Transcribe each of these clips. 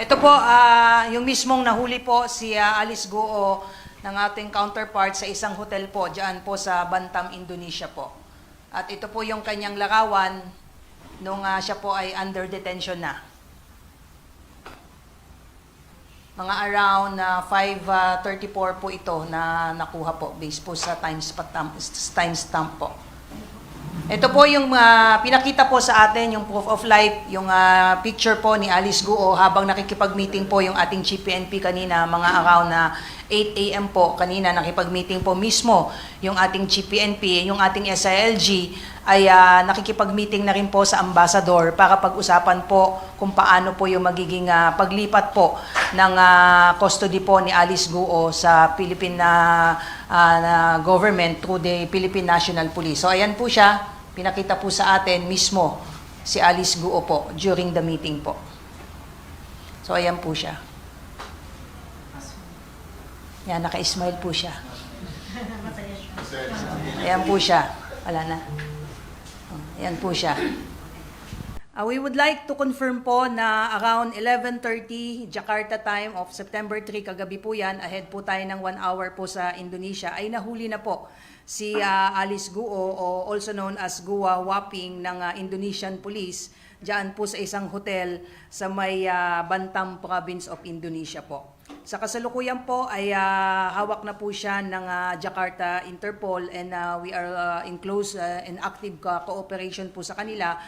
Ito po, ah, yung mismong nahuli po si ah, Alice Goo ng ating counterpart sa isang hotel po, dyan po sa Bantam, Indonesia po. At ito po yung kanyang larawan nung ah, siya po ay under detention na. Mga around na 5.34 po ito na nakuha po based po sa timestamp timestamp po. Ito po yung ah, pinakita po sa atin, yung proof of life, yung ah, picture po ni Alice Guo habang nakikipag-meeting po yung ating Chief PNP kanina, mga around na 8 a.m. po kanina, nakipag-meeting po mismo yung ating Chief PNP, yung ating SILG ay ah, nakikipag-meeting na rin po sa ambassador para pag-usapan po kung paano po yung magiging ah, paglipat po ng ah, custody po ni Alice Guo sa Philippine na, ah, na government through the Philippine National Police. So ayan po siya, pinakita po sa atin mismo si Alice Guo po during the meeting po. So ayan po siya. Yan, naka-smile po siya. Ayan po siya. Wala na. Ayan po siya. Uh, we would like to confirm po na around 11.30 Jakarta time of September 3, kagabi po yan, ahead po tayo ng one hour po sa Indonesia, ay nahuli na po si uh, Alice Guo o also known as Gua Waping ng uh, Indonesian Police dyan po sa isang hotel sa may uh, Bantam Province of Indonesia po. Sa kasalukuyan po ay ah, hawak na po siya ng ah, Jakarta Interpol and ah, we are ah, in close ah, and active ka- cooperation po sa kanila.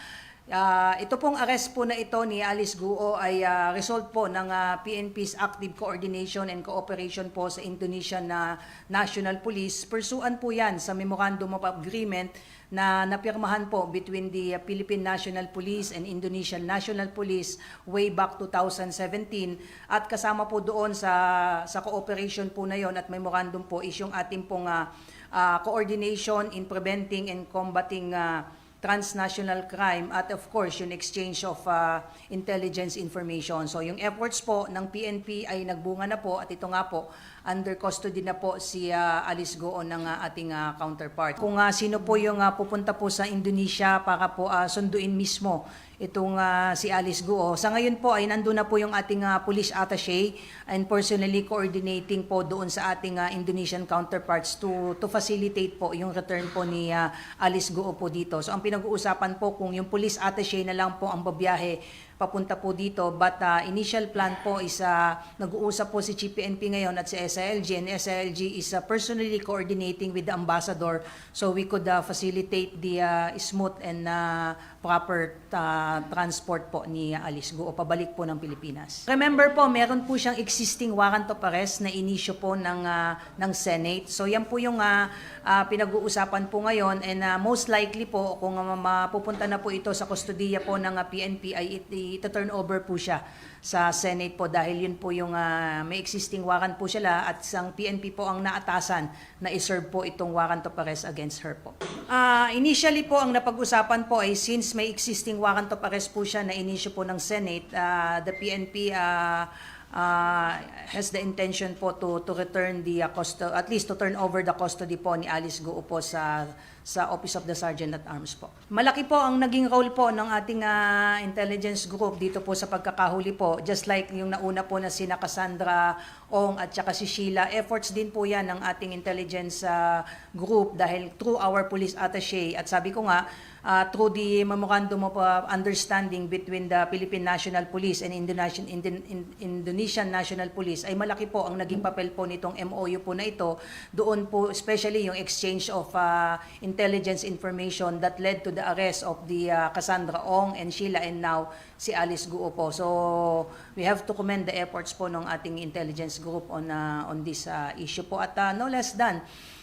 Ah, ito pong arrest po na ito ni Alice Guo ay ah, result po ng ah, PNP's active coordination and cooperation po sa Indonesian na National Police. Pursuan po yan sa Memorandum of Agreement na napirmahan po between the uh, Philippine National Police and Indonesian National Police way back 2017 at kasama po doon sa sa cooperation po na yon at memorandum po is yung ating pong ah, ah, coordination in preventing and combating ah, transnational crime at of course yung exchange of ah, intelligence information. So yung efforts po ng PNP ay nagbunga na po at ito nga po under custody na po si ah, Alice Goon ng ah, ating ah, counterpart. Kung ah, sino po yung ah, pupunta po sa Indonesia para po ah, sunduin mismo itong ah, si Alice Guo. Sa ngayon po ay nandun na po yung ating ah, police attaché and personally coordinating po doon sa ating ah, Indonesian counterparts to to facilitate po yung return po ni ah, Alice Guo po dito. So ang pinag-uusapan po kung yung police attaché na lang po ang babiyahe papunta po dito. But ah, initial plan po is ah, nag-uusap po si Chief PNP ngayon at si SILG and SILG is ah, personally coordinating with the ambassador so we could ah, facilitate the ah, smooth and ah, proper ah, transport po ni Alice Guo pabalik po ng Pilipinas. Remember po, meron po siyang existing warrant of arrest na inisyo po ng ah, ng Senate. So yan po yung ah, ah, pinag-uusapan po ngayon and ah, most likely po kung ah, mapupunta na po ito sa kustodiya po ng ah, PNP ay it- ito-turn over po siya sa Senate po dahil yun po yung ah, may existing warrant po sila at isang PNP po ang naatasan na iserve po itong warrant of arrest against her po. Ah, initially po ang napag-usapan po ay since may existing warrant of arrest po siya na inisyo po ng Senate, ah, the PNP ah, ah, has the intention po to to return the uh, custo- at least to turn over the custody po ni Alice Goo po sa sa Office of the Sergeant at Arms po. Malaki po ang naging role po ng ating ah, intelligence group dito po sa pagkakahuli po. Just like yung nauna po na sina Cassandra Ong at saka si Sheila, efforts din po yan ng ating intelligence ah, group dahil through our police attaché at sabi ko nga, uh, through the memorandum of uh, understanding between the Philippine National Police and Indonesian, Indon- In- Indonesian National Police ay malaki po ang naging papel po nitong MOU po na ito. Doon po especially yung exchange of uh, intelligence information that led to the arrest of the uh, Cassandra Ong and Sheila and now si Alice Guo po. So we have to commend the efforts po ng ating intelligence group on uh, on this uh, issue po at uh, no less than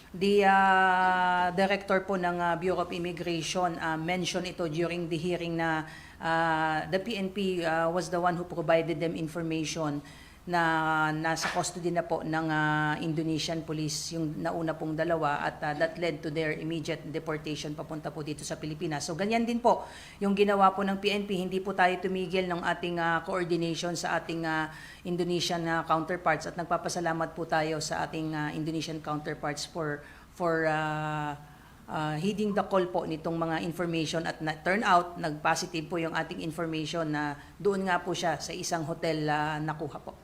The uh, director po ng uh, Bureau of Immigration uh, mentioned ito during the hearing na uh, the PNP uh, was the one who provided them information na nasa custody na po ng uh, Indonesian police yung nauna pong dalawa at uh, that led to their immediate deportation papunta po dito sa Pilipinas. So ganyan din po yung ginawa po ng PNP, hindi po tayo tumigil ng ating uh, coordination sa ating uh, Indonesian uh, counterparts at nagpapasalamat po tayo sa ating uh, Indonesian counterparts for for uh, uh, heeding the call po nitong mga information at na, turn out, nag-positive po yung ating information na doon nga po siya sa isang hotel ah, nakuha po.